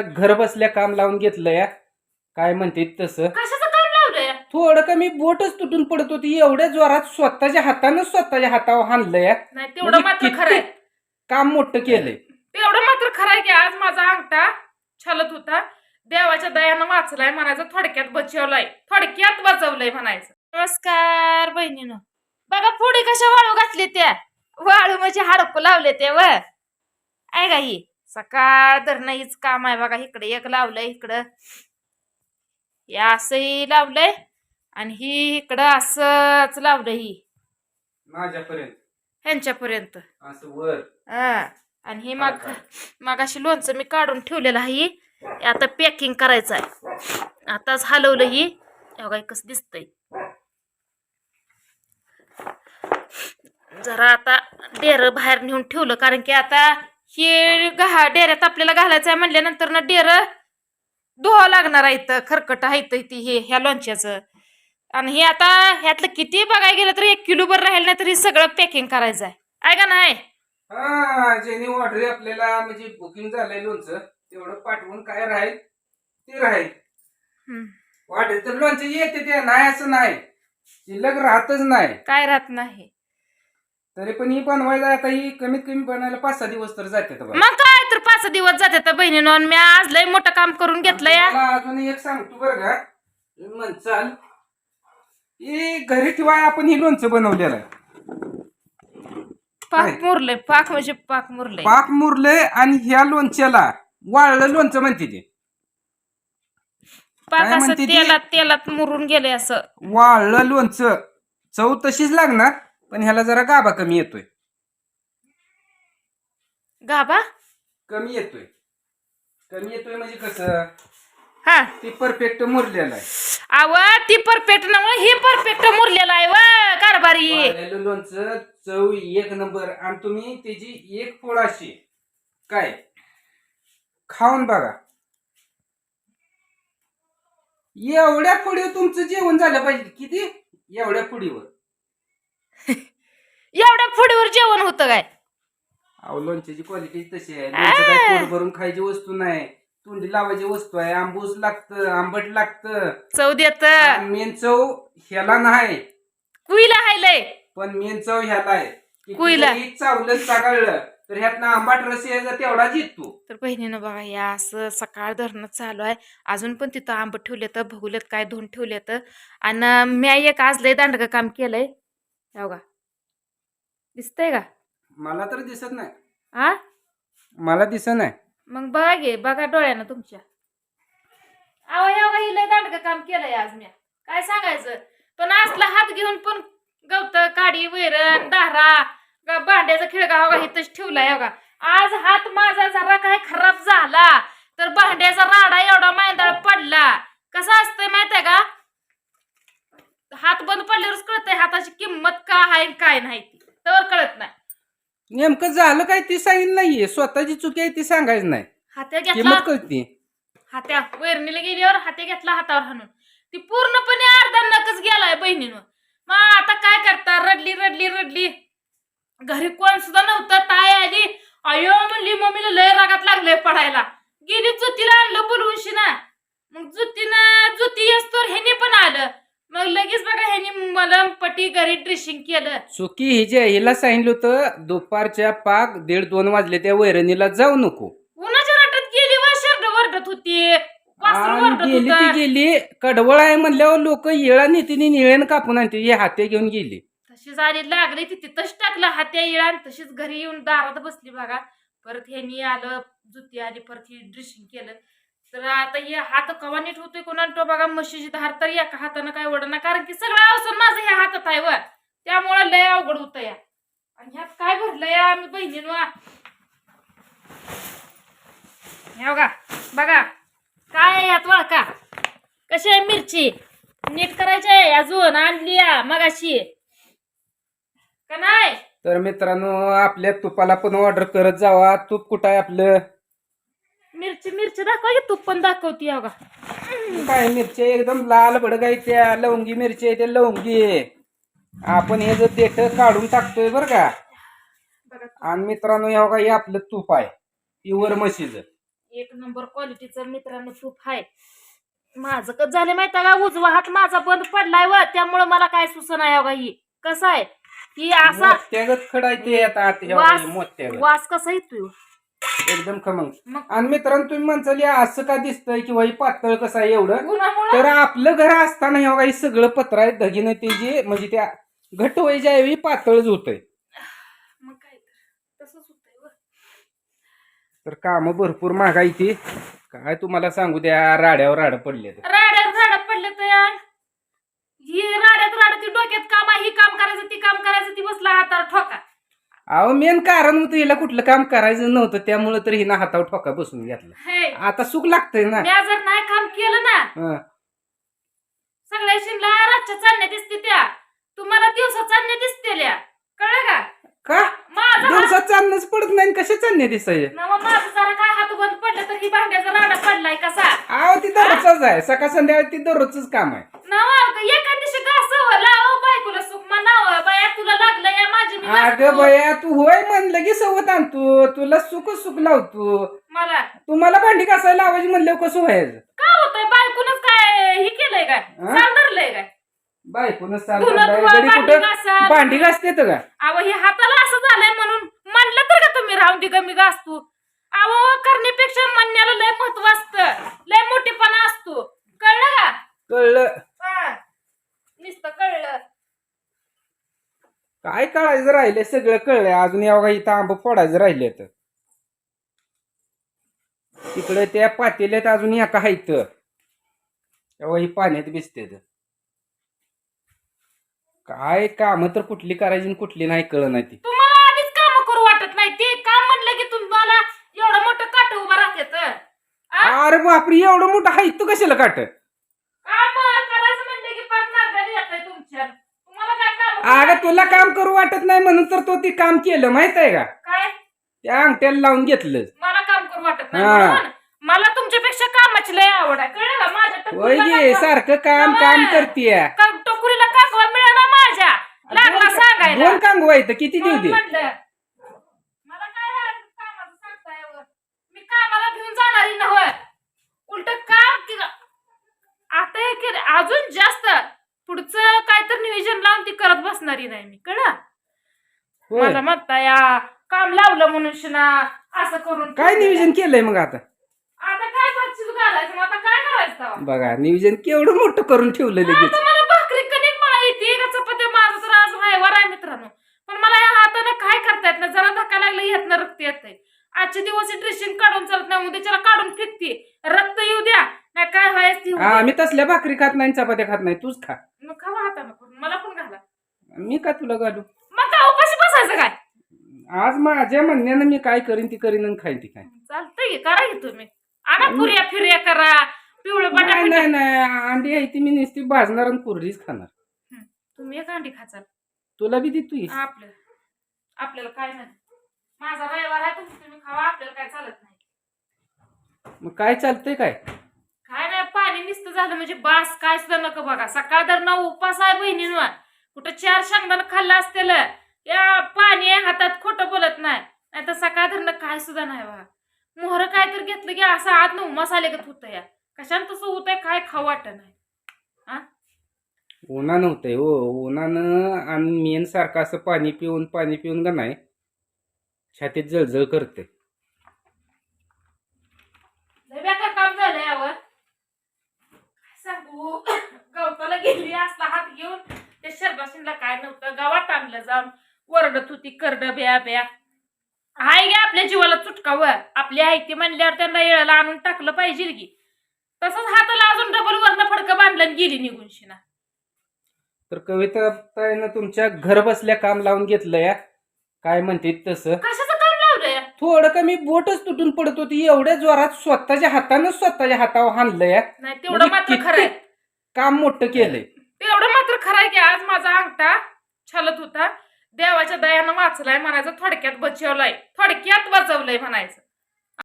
घर बसल्या काम लावून घेतलंय काय म्हणते तसं? कशाचं काम लावलंय? थोडं कमी बोटच तुटून पडत होती. एवढ्या जोरात स्वतःच्या हातानं स्वतःच्या हातावर हाणलंय नाही तेवढं म्हणजे मात्र खरंय काम मोठं केलंय. तेवढं मात्र खरंय की आज माझा अंगठा छलत होता. देवाच्या दयानं वाचलाय म्हणायचं थोडक्यात बचवलाय. थोडक्यात बचवलंय म्हणायचं. नमस्कार बहिणीनं. बघा पुढे कशा वाळू घातले त्या. वाळू म्हणजे हाडकू लावले ते व. आहे का ही? सकाळ धरणं हीच काम आहे बघा. इकडे एक लावलंय इकडं. हे असंही लावलंय आणि ही इकडं असंच लावलं ही. माझ्यापर्यंत. ह्यांच्यापर्यंत. असं वर. हा. आणि हे मग मग अशी लोणचं मी काढून ठेवलेलं आहे हे. आता पॅकिंग करायचं आहे. आताच हलवलं ही. बघा कसं दिसतंय. जरा आता डेर बाहेर नेऊन ठेवलं कारण की आता हे घा डेऱ्यात आपल्याला घालायचं आहे म्हणल्यानंतर ना डेर धुवावं लागणार आहे इथं. खरकट आहे इथं ती हे ह्या लोणच्याचं. आणि हे आता ह्यातलं किती बघायला गेलं तर एक किलोभर राहील नाही तर हे सगळं पॅकिंग करायचं आहे. आहे का नाही? हा ज्यांनी ऑर्डर आपल्याला म्हणजे बुकिंग झालंय लोणचं तेवढं पाठवून काय राहील ते राहील. वाटेल तर लोणचं येते ते नाही असं नाही. शिल्लक राहतच नाही. काय राहत नाही. तरी पण ही बनवायला आता ही कमीत कमी बनायला पाच सहा दिवस तर जाते मग काय तर पाच सहा दिवस जाते तर बहिणीनं मी आज लय मोठं काम करून घेतलं या. अजून एक सांगतो बरं का. ही घरी ठेवाय आपण ही लोणचं बनवलेलं. आहे पाक मुरलंय पाक म्हणजे पाक मुरलंय. पाक मुरले आणि ह्या लोणच्याला वाळलं लोणचं म्हणते ते. पाक काय असं म्हणते ती? तेलात तेलात मुरून गेले असं. वाळलं लोणचं. चव तशीच लागणार. पण ह्याला जरा गाभा कमी येतोय. गाबा कमी येतोय. कमी येतोय म्हणजे कसं? हा. ते परफेक्ट मुरलेलं आहे. आव ती परफेक्ट ना हे परफेक्ट मुरलेलं आहे व कारभारी. वाळलेलं लोणचं चव एक नंबर. आणि तुम्ही त्याची एक पोळ अशी. काय? खाऊन बघा. एवढ्या पुढीवर तुमचं जेवण झालं पाहिजे. किती? एवढ्या पुढीवर. एवढ्या फुडीवर जेवण होतं काय? अहो लोणच्याची क्वालिटी तशी आहे. लोणचं काय पोट भरून खायची वस्तू नाही. तोंडी लावायची वस्तू आहे. आंबूस लागतं आंबट लागतं. चव देत. मेन चव ह्याला नाही. कुईला हायलय पण मेन चव ह्याला आहे. कुईला. चावलं चागळलं तर ह्यातनं आंबाट रस यायचा तेवढाच येतो. तर बहिणीनं बघा या असं सकाळ धरणं चालू आहे. अजून पण तिथं आंबट ठेवले तर काय धुवून ठेवले तर आणि मी एक आज लय दांडगं काम केलंय. हे बघा दिसतंय का? मला तर दिसत नाही. आ? मला दिसत नाही. मग बघा गे बघा डोळ्यानं तुमच्या. अहो हे बघा ही लय दांडगं काम केलंय आज मी काय सांगायचं? पण असला हात घेऊन पण गवत काडी वैरण दारा ग- भांड्याचा खिळगा बघा इथंच ठेवलाय बघा आज हात माझा जरा काय खराब झाला तर भांड्याचा राडा एवढा मैंदाळ पडला. कसं असतंय माहितीये का? हात बंद पडल्यावरच कळतंय हाताची किंमत का आहे काय नाही ती. तर कळत नाही. नेमकं झालं काय ती सांगितलं नाहीये. स्वतःची चुकी आहे ती सांगायचं नाही. हात्या घेतला कळते. हात्या वैरणीला गेल्यावर हात्या घेतला हातावर हाणून. ती पूर्णपणे अर्धा नकच गेलाय बहिणीनं. मग आता काय करता? रडली रडली रडली. घरी कोण सुद्धा नव्हतं. ताय आली. अयो म्हणली मम्मीला लय रागात लागले पडायला. गेली जुतीला आणलं बोलवून ना मग जुतीनं जुती असतो ह्याने पण आलं. मग लगेच बघा ह्यानी मलम पटी घरी ड्रेसिंग केलं. चुकी ही जे हिला सांगितलं होतं दुपारच्या पाक दीड दोन वाजले त्या वैरणीला जाऊ नको. उन्हाच्या राटात गेली व शर्ट वरडत होती. वासरू आणि वरडत गेली ती होतं. गेली. कडवळ आहे म्हणल्यावर लोक येळा नेतीने निळ्यानं कापून आणते. हे हाते घेऊन गेली. तशी झाली लागली ती तिथंच टाकलं हात्या आणि तशीच घरी येऊन दारात बसली बघा. परत ह्यानी आलं जुती आली परत ही ड्रेसिंग केलं. तर आता हे हात कवा नीट होतोय कोणा तो बघा म्हशीची धार तर एका हातानं काय ओढणार कारण की सगळं अवसर माझं ह्या हातात आहे वर त्यामुळं लय अवघड होतं या. आणि ह्यात काय भरलं या आम्ही बहिणीन? ह्या बघा बघा. काय यात यात का कशी आहे मिरची? नीट करायची आहे अजून आणली या मगाशी. का नाही? तर मित्रांनो आपल्या तुपाला पण ऑर्डर करत जावा. तूप कुठं आहे आपलं? मिरची मिरची दाखवा की तू पण दाखवती का काय मिरची एकदम लाल त्या लवंगी मिरची आहे त्या लवंगी आपण हे जर देठ काढून टाकतोय बरं का. आणि मित्रांनो हे बघा हे आपलं तूप आहे. प्युअर म्हशीचं. एक नंबर क्वालिटीचं मित्रांनो तूप आहे. माझं कसं झालं माहिती का? उजवा हात माझा बंद पडलाय व. त्यामुळं मला काय सुचना आहे बघा ही. कसं आहे? ही असा मोत्यागत खडायते आता वास मोत्यागत. वास कसा येतोय? एकदम खमंग. मग? आणि मित्रांनो तुम्ही म्हणताल "या असं का दिसतंय किंवा ही पातळ कसं आहे एवढं? तर आपलं घर असताना हे बघा हे सगळं पत्र आहे दगीनं ते जे म्हणजे त्या घट्ट व्हायच्या ऐवजी पातळच होतंय. मग काय तर तसंच होतंय व. तर काम भरपूर महागाई ती काय तुम्हाला सांगू द्या राड्यावर राड पडले राड्यात राड्यात पडले तर यार. ही राड्यात राड्यात ती डोक्यात काम आहे ही काम करायचं ती काम करायचं ती बसला हातावर ठोका. अहो मेन कारण होतं हिला कुठलं काम करायचं नव्हतं त्यामुळे तर हिनं हातावर ठोका बसून घेतला. हे आता सुख लागतंय ना. जर नाही काम केलं ना हं. सगळ्या शिनला रातच्या चालण्या दिसते त्या. तुम्हाला दिवसा चालण्या दिसतेल्या कळलं का? का? माझा हात दिवसात चालणंच पडत नाही कशा चालणे दिसायचे? नवा माझं जरा काय हात बंद पडलं तर ही भांड्याचा राडा पडलाय कसा? अहो ती दररोजच आहे. सकाळ संध्याकाळी ती दररोजच काम आहे. नवा एका दिवशी घासावं लाव बायकोला सुख म्हणावं बाया तुला लागलं या माझी मी अगं. बया तू होय म्हणलं की सवत आणतो. तुला सुख सुख लावतो. मला? तुम्हाला भांडी घासायला लावायची म्हणल्यावर कसं व्हायचं? का होतंय? बायकोनच काय हे केलंय काय? हा? चाल धरलंय काय? बायकोनच गडी भांडी कुठं. भांडी घासते तर का? अहो हे हाताला असं झालंय म्हणून म्हणलं तर का तुम्ही राहून दे कमी घासतो? अहो करण्यापेक्षा म्हणण्याला लय महत्त्व असतं. लय मोठेपणा असतो. कळलं का? कळलं. नुसतं कळलं. काय कळायचं राहिलंय? सगळं कळलंय. अजून यावं इथं आंब फोडायचं राहिले तर तिकडे त्या पातेल्यात अजून एका हायत. तेव्हा ही पाण्यात भिजते काय काम तर कुठली करायची कुठली नाही कळ नाही ती. तुम्हाला आधीच काम करू वाटत नाही. ते काम म्हणलं की तुम्हाला एवढं मोठं काट उभं राहते अरे बापरे एवढं मोठं हाय तू कशाला काट काम करायचं म्हणलं की पाच नारदारी येतंय तुमच्या तुम्हाला काय काम अगं तुला काम करू वाटत नाही म्हणून तर तो ती काम केलं माहीत आहे का? काय? त्या अंगठ्याला लावून घेतलं. मला काम करू वाटत नाही हा. म्हणून? मला तुमच्यापेक्षा कामाची लय आवड आहे. कळलं का? माझ्या होय टकुरीला गे काय- सारखं काम काम करतीय. का- टकुरीला कागवा मिळाला माझ्या. लागला सांगायला. दोन कांगू आहेत किती देऊ दे? म्हणून म्हणलं मला काय राहत कामाचं सांगताय व? मी कामाला घेऊन जाणारी नव्ह. उलट काम आता हे केलं अजून जास्त. पुढचं काय तर नियोजन लावून बसणारी नाही मी होय. मला म्हणता या काम लावलं शिना असं करून काय नियोजन केलंय मग आता? आता काय भातशील घालायचं? मग आता काय करायचं तेव्हा? बघा नियोजन केवढं मोठं करून ठेवलं लगेच. आता मला भाकरी कणिक मला येते का चपात्या माझं तर आज रविवार आहे मित्रांनो. पण मला या हातानं काय करता येत नाही जरा धक्का लागला येत ना रक्त येत आजचे दिवस ड्रेसिंग काढून चालत नाही उद्याच्याला काढून फेकते. रक्त येऊ द्या नाही काय व्हायचं ते होऊ हा, द्या. आम्ही तसल्या भाकरी खात नाही चपात्या खात नाही तूच खा. मग खावा हातानं करून मला पण घाला. मी का तुला घालू मग उपाशी बसायचं काय? आज माझ्या म्हणण्यानं मी काय करीन ती करीन आणि खाईन ती काय चालतंय की करा की तुम्ही. आणा पुऱ्या फिर्या करा पिवळं नाही बटाटा नाही नाही अंडी आहे ती मी नुसती भाजणार आणि कुरडीच खाणार. तुम्ही एक अंडी खाचाल तुला बी देतो. आपलं आपल्याला काय नाही. माझा रविवार आहे तुमची तुम्ही खावा आपल्याला काय चालत नाही. मग काय चालतंय काय? काय नाही पाणी निस्त झालं म्हणजे बास काय सुद्धा नको बघा. सकाळ दर ना उपास आहे बहिणींवर. कुठं चार शेंगदाणा खाल्लं असतेल या पाणी आहे हातात खोटं बोलत नाही. नाही तर सकाळ धरणं काय सुद्धा नाही बघा मोहर काय तर घेतलं की असं आत न आले गत होतं या. कशान तसं होतंय काय खाऊ वाटत नाही. उन्हानं होतंय हो. उन्हानं आणि मेन सारखं असं पाणी पिऊन पाणी पिऊन का नाही? छातीत जळजळ करते लय बेकार काम झालं यावर काय सांगू गवताला गेली असला हात घेऊन शरबाशीला काय नव्हतं गावात आणलं जाऊन. वरडत होती करड ब्या ब्या. हाय गे आपल्या जीवाला चुटकावं. आपली आहे ती म्हणल्यावर त्यांना येळाला आणून टाकलं पाहिजे की तसंच हाताला अजून डबल वरण फडकं बांधलं आणि गेली निघून शिना. तर कविता ताईनं तुमच्या घर बसल्या काम लावून घेतलं या. काय म्हणते तसं? कशाचं काम लावलंय थोडं कमी बोटच तुटून पडत होती. एवढ्या जोरात स्वतःच्या हातानं स्वतःच्या हातावर हाणलं या. नाही तेवढं म्हणजे मात्र किती खरं आहे. काम मोठं केलंय. तेवढं खरंय आहे की आज माझा अंगठा छलत होता. देवाच्या दयानं वाचलाय म्हणायचं थोडक्यात बचवलाय. थोडक्यात बचवलंय म्हणायचं.